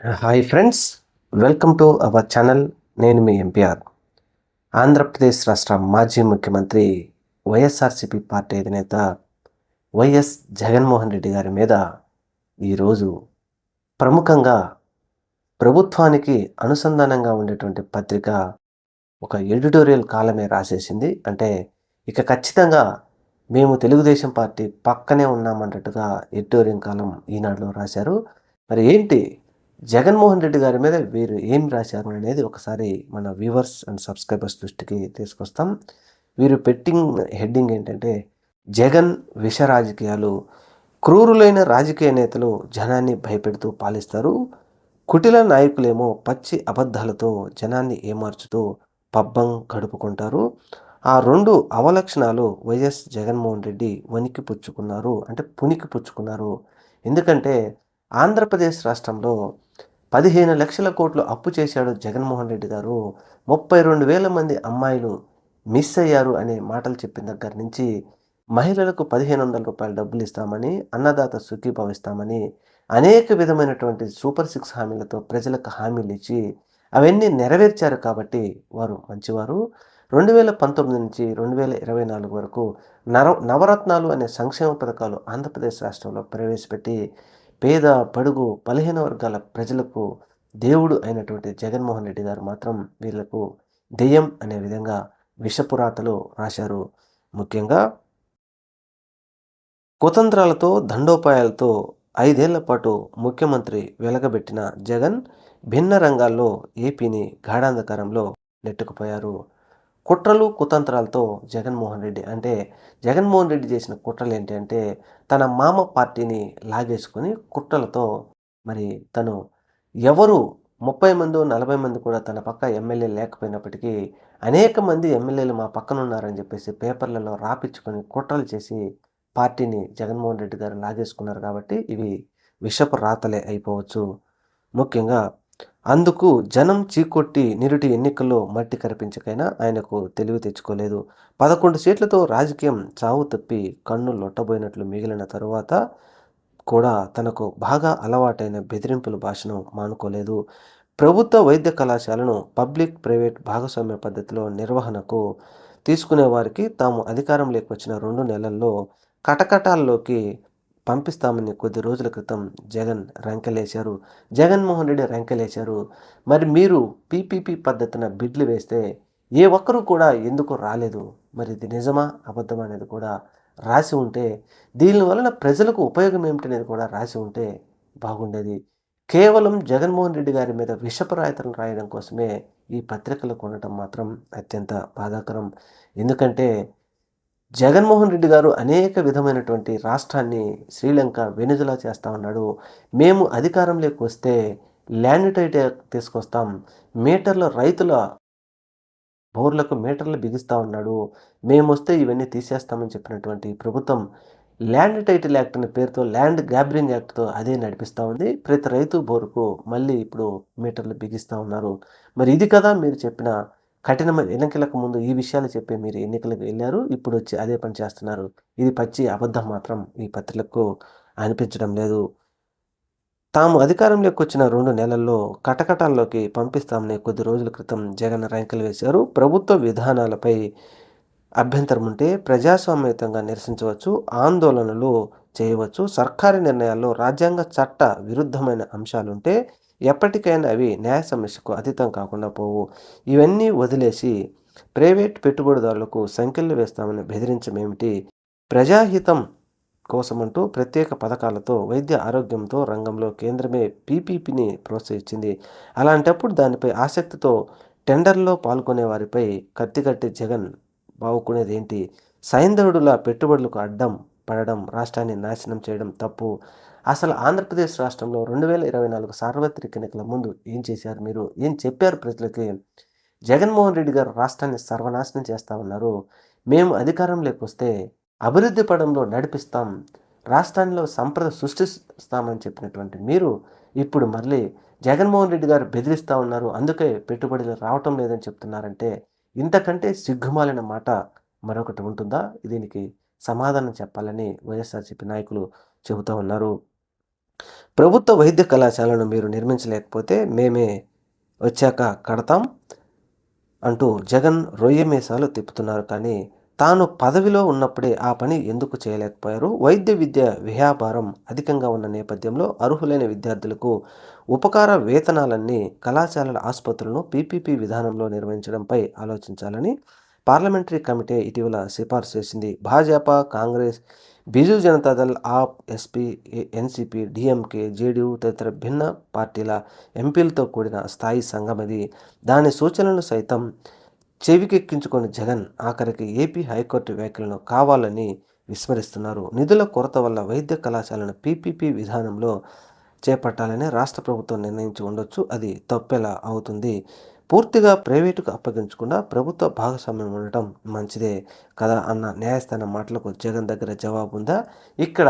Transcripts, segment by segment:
Hi friends welcome to our channel నేను మీ MPR Andhra Pradesh రాష్ట్ర మాజీ ముఖ్యమంత్రి వైఎస్ఆర్సిపి పార్టీ అధినేత వైఎస్ జగన్మోహన్ రెడ్డి గారి మీద ఈరోజు ప్రముఖంగా ప్రభుత్వానికి అనుసంధానంగా ఉండేటువంటి పత్రిక ఒక ఎడిటోరియల్ కాలమే రాసేసింది. అంటే ఇక ఖచ్చితంగా మేము తెలుగుదేశం పార్టీ పక్కనే ఉన్నామన్నట్టుగా ఎడిటోరియల్ కాలం ఈనాడులో రాశారు. మరి ఏంటి జగన్మోహన్ రెడ్డి గారి మీద వీరు ఏం రాశారు అనేది ఒకసారి మన వ్యూవర్స్ అండ్ సబ్స్క్రైబర్స్ దృష్టికి తీసుకొస్తాం. వీరు పెట్టింగ్ హెడ్డింగ్ ఏంటంటే జగన్ విష రాజకీయాలు క్రూరులైన రాజకీయ నేతలు జనాన్ని భయపెడుతూ పాలిస్తారు. కుటిల నాయకులేమో పచ్చి అబద్ధాలతో జనాన్ని ఏమార్చుతూ పబ్బం గడుపుకుంటారు. ఆ రెండు అవలక్షణాలు వైఎస్ జగన్మోహన్ రెడ్డి వణికి పుచ్చుకున్నారు అంటే పునికి పుచ్చుకున్నారు. ఎందుకంటే ఆంధ్రప్రదేశ్ రాష్ట్రంలో పదిహేను లక్షల కోట్లు అప్పు చేశాడు జగన్మోహన్ రెడ్డి గారు. ముప్పై రెండు వేల మంది అమ్మాయిలు మిస్ అయ్యారు అనే మాటలు చెప్పిన దగ్గర నుంచి మహిళలకు పదిహేను వందల రూపాయలు డబ్బులు ఇస్తామని అన్నదాత సుఖీభావ ఇస్తామని అనేక విధమైనటువంటి సూపర్ సిక్స్ హామీలతో ప్రజలకు హామీలు ఇచ్చి అవన్నీ నెరవేర్చారు కాబట్టి వారు మంచివారు. రెండు వేల పంతొమ్మిది నుంచి రెండు వేల ఇరవై నాలుగు వరకు నర నవరత్నాలు అనే సంక్షేమ పథకాలు ఆంధ్రప్రదేశ్ రాష్ట్రంలో ప్రవేశపెట్టి పేద పడుగు బలహీన వర్గాల ప్రజలకు దేవుడు అయినటువంటి జగన్మోహన్ రెడ్డి గారు మాత్రం వీళ్ళకు దెయ్యం అనే విధంగా విషపురాతలు రాశారు. ముఖ్యంగా కుతంత్రాలతో దండోపాయాలతో ఐదేళ్ళ పాటు ముఖ్యమంత్రి వెలగబెట్టిన జగన్ భిన్న రంగాల్లో ఏపీని గాఢాంధకారంలో నెట్టుకుపోయారు. కుట్రలు కుతంత్రాలతో జగన్మోహన్ రెడ్డి. అంటే జగన్మోహన్ రెడ్డి చేసిన కుట్రలు ఏంటి అంటే తన మామ పార్టీని లాగేసుకొని కుట్రలతో మరి తను ఎవరు ముప్పై మంది నలభై మంది కూడా తన పక్క ఎమ్మెల్యే లేకపోయినప్పటికీ అనేక మంది ఎమ్మెల్యేలు మా పక్కన ఉన్నారని చెప్పేసి పేపర్లలో రాపించుకొని కుట్రలు చేసి పార్టీని జగన్మోహన్ రెడ్డి గారు లాగేసుకున్నారు కాబట్టి ఇవి విషపు రాతలే అయిపోవచ్చు. ముఖ్యంగా అందుకు జనం చీకొట్టి నిరుటి ఎన్నికల్లో మట్టి కరిపించకైనా ఆయనకు తెలివి తెచ్చుకోలేదు. పదకొండు సీట్లతో రాజకీయం చావు తప్పి కన్ను లొట్టబోయినట్లు మిగిలిన తరువాత కూడా తనకు బాగా అలవాటైన బెదిరింపుల భాషను మానుకోలేదు. ప్రభుత్వ వైద్య కళాశాలను పబ్లిక్ ప్రైవేట్ భాగస్వామ్య పద్ధతిలో నిర్వహణకు తీసుకునే వారికి తాము అధికారంలోకి వచ్చిన రెండు నెలల్లో కటకటాల్లోకి పంపిస్తామని కొద్ది రోజుల క్రితం జగన్ రంకెలేశారు. జగన్మోహన్ రెడ్డి రంకెలేశారు. మరి మీరు పీపీపీ పద్ధతిన బిడ్లు వేస్తే ఏ ఒక్కరూ కూడా ఎందుకు రాలేదు? మరి ఇది నిజమా? అబద్ధం అనేది కూడా రాసి ఉంటే దీని వలన ప్రజలకు ఉపయోగం ఏమిటనేది కూడా రాసి ఉంటే బాగుండేది. కేవలం జగన్మోహన్ రెడ్డి గారి మీద విషపరాయితలను రాయడం కోసమే ఈ పత్రికలు కొనడం మాత్రం అత్యంత బాధాకరం. ఎందుకంటే జగన్మోహన్ రెడ్డి గారు అనేక విధమైనటువంటి రాష్ట్రాన్ని శ్రీలంక వెనుజులా చేస్తూ ఉన్నాడు. మేము అధికారంలోకి వస్తే ల్యాండ్ టైట్ తీసుకొస్తాం. మీటర్ల రైతుల బోర్లకు మీటర్లు బిగిస్తూ ఉన్నాడు. మేము వస్తే ఇవన్నీ తీసేస్తామని చెప్పినటువంటి ప్రభుత్వం ల్యాండ్ టైటిల్ యాక్ట్ అనే పేరుతో ల్యాండ్ గ్యాబ్రింగ్ యాక్ట్తో అదే నడిపిస్తూ ఉంది. ప్రతి రైతు బోరుకు మళ్ళీ ఇప్పుడు మీటర్లు బిగిస్తూ ఉన్నారు. మరి ఇది కదా మీరు చెప్పిన కఠినమైన ఎన్నికలకు ముందు ఈ విషయాలు చెప్పి మీరు ఎన్నికలకు వెళ్ళారు ఇప్పుడు వచ్చి అదే పని చేస్తున్నారు. ఇది పచ్చి అబద్ధం మాత్రం ఈ పత్రికలకు అనిపించడం లేదు. తాము అధికారంలోకి వచ్చిన రెండు నెలల్లో కటకటాల్లోకి పంపిస్తామని కొద్ది రోజుల క్రితం జగన్ ర్యాంకులు వేశారు. ప్రభుత్వ విధానాలపై అభ్యంతరం ఉంటే ప్రజాస్వామ్యతంగా నిరసించవచ్చు ఆందోళనలు చేయవచ్చు. సర్కారీ నిర్ణయాల్లో రాజ్యాంగ చట్ట విరుద్ధమైన అంశాలుంటే ఎప్పటికైనా అవి న్యాయ సమస్యకు అతీతం కాకుండా పోవు. ఇవన్నీ వదిలేసి ప్రైవేట్ పెట్టుబడిదారులకు సంఖ్యలు వేస్తామని బెదిరించమేమిటి? ప్రజాహితం కోసమంటూ ప్రత్యేక పథకాలతో వైద్య ఆరోగ్యంతో రంగంలో కేంద్రమే పీపీపీని ప్రోత్సహించింది. అలాంటప్పుడు దానిపై ఆసక్తితో టెండర్లో పాల్గొనే వారిపై కత్తికట్టి జగన్ బావుకునేది ఏంటి పెట్టుబడులకు అడ్డం పడడం రాష్ట్రాన్ని నాశనం చేయడం తప్పు. అసలు ఆంధ్రప్రదేశ్ రాష్ట్రంలో రెండు వేల ఇరవై నాలుగు సార్వత్రిక ఎన్నికల ముందు ఏం చేశారు మీరు? ఏం చెప్పారు ప్రజలకి? జగన్మోహన్ రెడ్డి గారు రాష్ట్రాన్ని సర్వనాశనం చేస్తా ఉన్నారు. మేము అధికారంలోకి వస్తే అభివృద్ధి పడంలో నడిపిస్తాం. రాష్ట్రాల్లో సంప్రద సృష్టిస్తామని చెప్పినటువంటి మీరు ఇప్పుడు మళ్ళీ జగన్మోహన్ రెడ్డి గారు బెదిరిస్తూ ఉన్నారు. అందుకే పెట్టుబడులు రావటం లేదని చెప్తున్నారంటే ఇంతకంటే సిగ్గుమాలిన మాట మరొకటి ఉంటుందా? దీనికి సమాధానం చెప్పాలని వైఎస్ఆర్సీపీ నాయకులు చెబుతూ ఉన్నారు. ప్రభుత్వ వైద్య కళాశాలను మీరు నిర్మించలేకపోతే మేమే వచ్చాక కడతాం అంటూ జగన్ రొయ్య మీసాలు తిప్పుతున్నారు. కానీ తాను పదవిలో ఉన్నప్పుడే ఆ పని ఎందుకు చేయలేకపోయారు? వైద్య విద్య వ్యాపారం అధికంగా ఉన్న నేపథ్యంలో అర్హులైన విద్యార్థులకు ఉపకార వేతనాలన్నీ కళాశాలల ఆసుపత్రులను పీపీపీ విధానంలో నిర్వహించడంపై ఆలోచించాలని పార్లమెంటరీ కమిటీ ఇటీవల సిఫార్సు చేసింది. భాజపా కాంగ్రెస్ బీజు జనతాదళ్ ఆప్ ఎస్పీ ఎన్సిపి డిఎంకే జేడీయూ తదితర భిన్న పార్టీల ఎంపీలతో కూడిన స్థాయి సంఘం ఇది దాని సూచనలు సైతం చెవికెక్కించుకున్న జగన్ ఆఖరికి ఏపీ హైకోర్టు వ్యాఖ్యలను కావాలని విస్మరిస్తున్నారు. నిధుల కొరత వల్ల వైద్య కళాశాలను పీపీపీ విధానంలో చేపట్టాలని రాష్ట్ర ప్రభుత్వం నిర్ణయించి ఉండొచ్చు అది తప్పెలా అవుతుంది. పూర్తిగా ప్రైవేటుకు అప్పగించకుండా ప్రభుత్వ భాగస్వామ్యం ఉండటం మంచిదే కదా అన్న న్యాయస్థానం మాటలకు జగన్ దగ్గర జవాబు ఉందా ఇక్కడ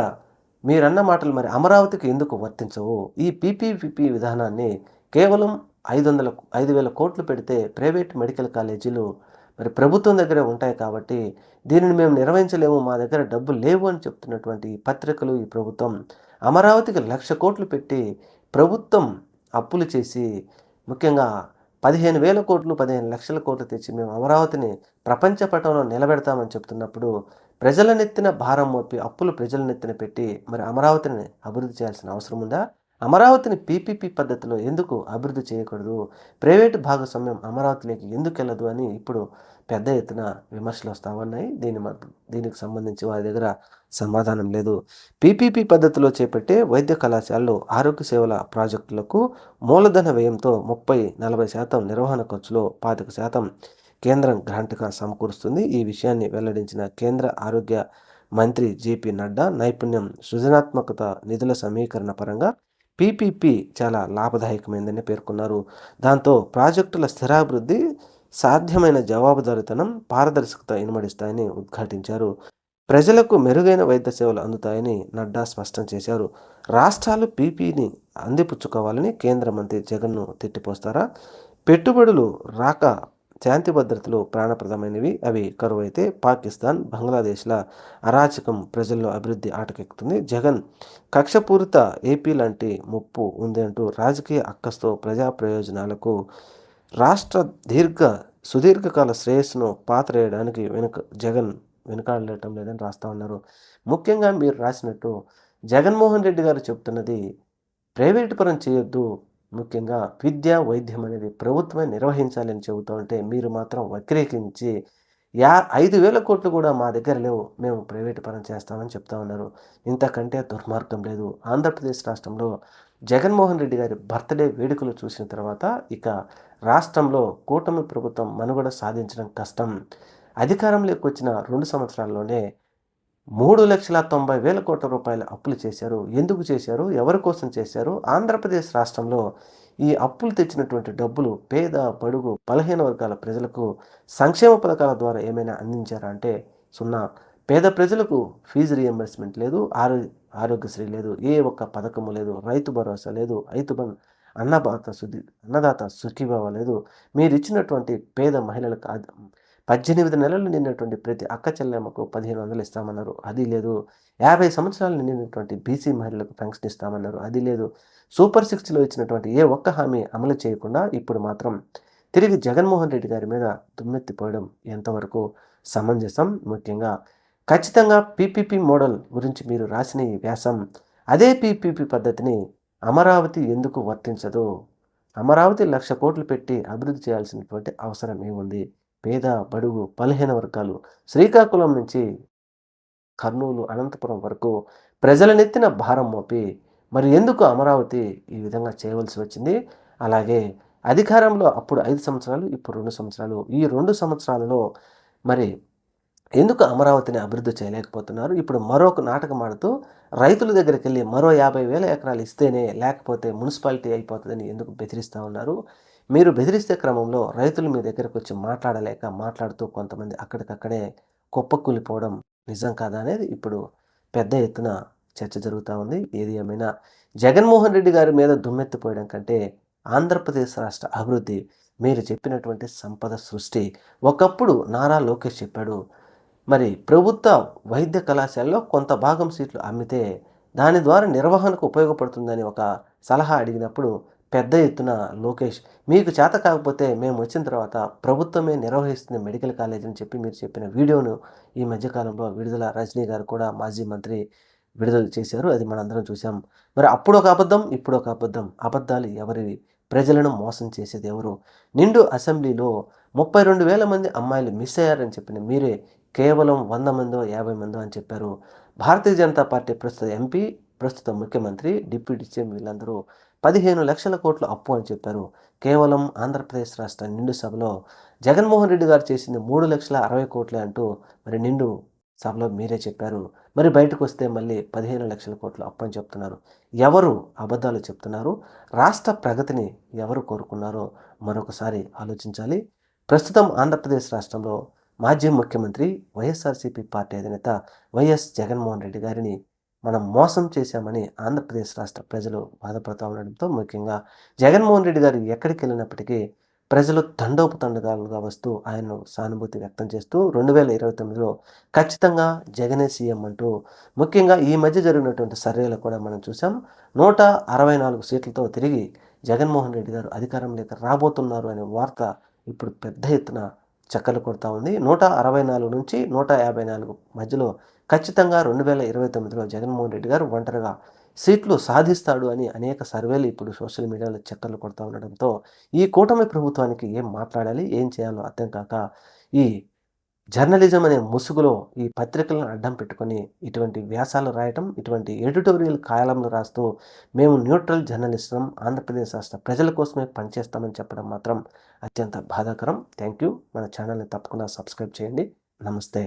మీరన్న మాటలు మరి అమరావతికి ఎందుకు వర్తించవు? ఈ పీపీపీపీ విధానాన్ని కేవలం ఐదు వందల ఐదు వేల కోట్లు పెడితే ప్రైవేట్ మెడికల్ కాలేజీలు మరి ప్రభుత్వం దగ్గరే ఉంటాయి కాబట్టి దీనిని మేము నిర్వహించలేము మా దగ్గర డబ్బులు లేవు అని చెప్తున్నటువంటి ఈ పత్రికలు ఈ ప్రభుత్వం. అమరావతికి లక్ష కోట్లు పెట్టి ప్రభుత్వం అప్పులు చేసి ముఖ్యంగా పదిహేను వేల కోట్లు పదిహేను లక్షల కోట్లు తెచ్చి మేము అమరావతిని ప్రపంచ పటంలో నిలబెడతామని చెప్తున్నప్పుడు ప్రజల నెత్తిన భారం మోపి అప్పులు ప్రజల నెత్తిన పెట్టి మరి అమరావతిని అభివృద్ధి చేయాల్సిన అవసరం ఉందా? అమరావతిని పీపీపీ పద్ధతిలో ఎందుకు అభివృద్ధి చేయకూడదు? ప్రైవేటు భాగస్వామ్యం అమరావతిలోకి ఎందుకు వెళ్ళదు అని ఇప్పుడు పెద్ద ఎత్తున విమర్శలు వస్తూ ఉన్నాయి. దీని దీనికి సంబంధించి వారి దగ్గర సమాధానం లేదు. పీపీపీ పద్ధతిలో చేపట్టే వైద్య కళాశాలలో ఆరోగ్య సేవల ప్రాజెక్టులకు మూలధన వ్యయంతో ముప్పై నలభై శాతం నిర్వహణ ఖర్చులో పాతిక శాతం కేంద్రం గ్రాంట్గా సమకూరుస్తుంది. ఈ విషయాన్ని వెల్లడించిన కేంద్ర ఆరోగ్య మంత్రి జేపీ నడ్డా నైపుణ్యం సృజనాత్మకత నిధుల సమీకరణ పరంగా పీపీపీ చాలా లాభదాయకమైందని పేర్కొన్నారు. దాంతో ప్రాజెక్టుల స్థిరాభివృద్ధి సాధ్యమైన జవాబుదారితనం పారదర్శకత ఇనుమడిస్తాయని ఉద్ఘాటించారు. ప్రజలకు మెరుగైన వైద్య సేవలు అందుతాయని నడ్డా స్పష్టం చేశారు. రాష్ట్రాలు పీపీని అందిపుచ్చుకోవాలని కేంద్ర మంత్రి జగన్ను తిట్టిపోస్తారా? పెట్టుబడులు రాక శాంతి భద్రతలు ప్రాణప్రదమైనవి. అవి కరువైతే పాకిస్తాన్ బంగ్లాదేశ్ల అరాచకం ప్రజల్లో అభివృద్ధి ఆటకెక్కుతుంది. జగన్ కక్షపూరిత ఏపీ లాంటి ముప్పు ఉంది అంటూ రాజకీయ అక్కస్తో ప్రజా ప్రయోజనాలకు రాష్ట్ర దీర్ఘ సుదీర్ఘకాల శ్రేయస్సును పాతరేయడానికి వెనుక జగన్ వెనుకాడలేటం లేదని రాస్తా ఉన్నారు. ముఖ్యంగా మీరు రాసినట్టు జగన్మోహన్ రెడ్డి గారు చెప్తున్నది ప్రైవేటు పరం చేయొద్దు. ముఖ్యంగా విద్య వైద్యం అనేది ప్రభుత్వమే నిర్వహించాలని చెబుతూ ఉంటే మీరు మాత్రం వక్రీకరించి యా ఐదు వేల కోట్లు కూడా మా దగ్గర లేవు. మేము ప్రైవేటు పరం చేస్తామని చెప్తా ఉన్నారు. ఇంతకంటే దుర్మార్గం లేదు. ఆంధ్రప్రదేశ్ రాష్ట్రంలో జగన్మోహన్ రెడ్డి గారి బర్త్డే వేడుకలు చూసిన తర్వాత ఇక రాష్ట్రంలో కూటమి ప్రభుత్వం మనుగడ సాధించడం కష్టం. అధికారంలోకి వచ్చిన రెండు సంవత్సరాల్లోనే మూడు లక్షల తొంభై వేల కోట్ల రూపాయల అప్పులు చేశారు. ఎందుకు చేశారు? ఎవరి కోసం చేశారు? ఆంధ్రప్రదేశ్ రాష్ట్రంలో ఈ అప్పులు తెచ్చినటువంటి డబ్బులు పేద బడుగు బలహీన వర్గాల ప్రజలకు సంక్షేమ పథకాల ద్వారా ఏమైనా అందించారా అంటే సున్నా. పేద ప్రజలకు ఫీజు రియంబర్స్మెంట్ లేదు ఆరో ఆరోగ్యశ్రీ లేదు ఏ ఒక్క పథకము లేదు రైతు భరోసా లేదు రైతు బంధు అన్నదాత సుధి అన్నదాత సుఖీభావ లేదు. మీరు ఇచ్చినటువంటి పేద మహిళలకు పద్దెనిమిది నెలలు నిండినటువంటి ప్రతి అక్క చెల్లెమ్మకు పదిహేను వందలు ఇస్తామన్నారు. అది లేదు. యాభై సంవత్సరాలు నిండినటువంటి బీసీ మహిళలకు పెన్షన్ ఇస్తామన్నారు. అది లేదు. సూపర్ సిక్స్లో ఇచ్చినటువంటి ఏ ఒక్క హామీ అమలు చేయకుండా ఇప్పుడు మాత్రం తిరిగి జగన్మోహన్ రెడ్డి గారి మీద దుమ్మెత్తిపోవడం ఎంతవరకు సమంజసం? ముఖ్యంగా ఖచ్చితంగా పీపీపీ మోడల్ గురించి మీరు రాసిన ఈ వ్యాసం అదే పీపీపీ పద్ధతిని అమరావతి ఎందుకు వర్తించదు? అమరావతి లక్ష కోట్లు పెట్టి అభివృద్ధి చేయాల్సినటువంటి అవసరం ఏముంది? పేద బడుగు బలహీన వర్గాలు శ్రీకాకుళం నుంచి కర్నూలు అనంతపురం వరకు ప్రజల నెత్తిన భారం మోపి మరి ఎందుకు అమరావతి ఈ విధంగా చేయవలసి వచ్చింది? అలాగే అధికారంలో అప్పుడు ఐదు సంవత్సరాలు ఇప్పుడు రెండు సంవత్సరాలు. ఈ రెండు సంవత్సరాలలో మరి ఎందుకు అమరావతిని అభివృద్ధి చేయలేకపోతున్నారు? ఇప్పుడు మరొక నాటకం ఆడుతూ రైతుల దగ్గరికి వెళ్ళి మరో యాభై వేల ఎకరాలు ఇస్తేనే లేకపోతే మున్సిపాలిటీ అయిపోతుందని ఎందుకు బెదిరిస్తూ ఉన్నారు? మీరు బెదిరిస్తే క్రమంలో రైతులు మీ దగ్గరకు వచ్చి మాట్లాడలేక మాట్లాడుతూ కొంతమంది అక్కడికక్కడే కుప్పకూలిపోవడం నిజం కాదా అనేది ఇప్పుడు పెద్ద ఎత్తున చర్చ జరుగుతూ ఉంది. ఏది ఏమైనా జగన్మోహన్ రెడ్డి గారి మీద దుమ్మెత్తిపోయడం కంటే ఆంధ్రప్రదేశ్ రాష్ట్ర అభివృద్ధి మీరు చెప్పినటువంటి సంపద సృష్టి. ఒకప్పుడు నారా లోకేష్ చెప్పాడు మరి ప్రభుత్వ వైద్య కళాశాలలో కొంత భాగం సీట్లు అమ్మితే దాని ద్వారా నిర్వహణకు ఉపయోగపడుతుందని ఒక సలహా అడిగినప్పుడు పెద్ద ఎత్తున లోకేష్ మీకు చేత కాకపోతే మేము వచ్చిన తర్వాత ప్రభుత్వమే నిర్వహిస్తుంది మెడికల్ కాలేజ్ అని చెప్పి మీరు చెప్పిన వీడియోను ఈ మధ్యకాలంలో విడుదల రజనీ గారు కూడా మాజీ మంత్రి విడుదల చేశారు. అది మనందరం చూసాం మరి అప్పుడు ఒక అబద్ధం ఇప్పుడు ఒక అబద్ధం. అబద్ధాలు ఎవరివి ప్రజలను మోసం చేసేది ఎవరు? నిండు అసెంబ్లీలో ముప్పై రెండు వేల మంది అమ్మాయిలు మిస్ అయ్యారని చెప్పిన మీరే కేవలం వంద మందో యాభై మందో అని చెప్పారు. భారతీయ జనతా పార్టీ ప్రస్తుత ఎంపీ ప్రస్తుత ముఖ్యమంత్రి డిప్యూటీ సీఎం వీళ్ళందరూ పదిహేను లక్షల కోట్ల అప్పు అని చెప్పారు. కేవలం ఆంధ్రప్రదేశ్ రాష్ట్ర నిండు సభలో జగన్మోహన్ రెడ్డి గారు చేసింది మూడు లక్షల అరవై కోట్లే అంటూ మరి నిండు సభలో మీరే చెప్పారు. మరి బయటకు వస్తే మళ్ళీ పదిహేను లక్షల కోట్లు అప్పని చెప్తున్నారు. ఎవరు అబద్ధాలు చెప్తున్నారు? రాష్ట్ర ప్రగతిని ఎవరు కోరుకున్నారో మరొకసారి ఆలోచించాలి. ప్రస్తుతం ఆంధ్రప్రదేశ్ రాష్ట్రంలో మాజీ ముఖ్యమంత్రి వైఎస్ఆర్సీపీ పార్టీ అధినేత వైఎస్ జగన్మోహన్ రెడ్డి గారిని మనం మోసం చేశామని ఆంధ్రప్రదేశ్ రాష్ట్ర ప్రజలు బాధపడుతూ ఉండడంతో ముఖ్యంగా జగన్మోహన్ రెడ్డి గారు ఎక్కడికి వెళ్ళినప్పటికీ ప్రజలు తండోపతండగాలుగా వస్తూ ఆయన్ను సానుభూతి వ్యక్తం చేస్తూ రెండు వేల ఇరవై తొమ్మిదిలో ఖచ్చితంగా జగనే సీఎం అంటూ ముఖ్యంగా ఈ మధ్య జరిగినటువంటి సర్వేలో కూడా మనం చూసాం నూట అరవై నాలుగు సీట్లతో తిరిగి జగన్మోహన్ రెడ్డి గారు అధికారంలోకి రాబోతున్నారు అనే వార్త ఇప్పుడు పెద్ద ఎత్తున చక్కలు కొడతా ఉంది. నూట అరవై నాలుగు నుంచి నూట యాభై నాలుగు మధ్యలో ఖచ్చితంగా రెండు వేల ఇరవై తొమ్మిదిలో జగన్మోహన్ రెడ్డి గారు ఒంటరిగా సీట్లు సాధిస్తాడు అని అనేక సర్వేలు ఇప్పుడు సోషల్ మీడియాలో చక్కర్లు కొడుతూ ఉండడంతో ఈ కూటమి ప్రభుత్వానికి ఏం మాట్లాడాలి ఏం చేయాలో అర్థం కాక ఈ జర్నలిజం అనే ముసుగులో ఈ పత్రికలను అడ్డం పెట్టుకొని ఇటువంటి వ్యాసాలు రాయటం ఇటువంటి ఎడిటోరియల్ కాలంలో రాస్తూ మేము న్యూట్రల్ జర్నలిస్టం ఆంధ్రప్రదేశ్ రాష్ట్ర ప్రజల కోసమే పనిచేస్తామని చెప్పడం మాత్రం అత్యంత బాధాకరం. Thank you. మన ఛానల్ని తప్పకుండా సబ్స్క్రైబ్ చేయండి. నమస్తే.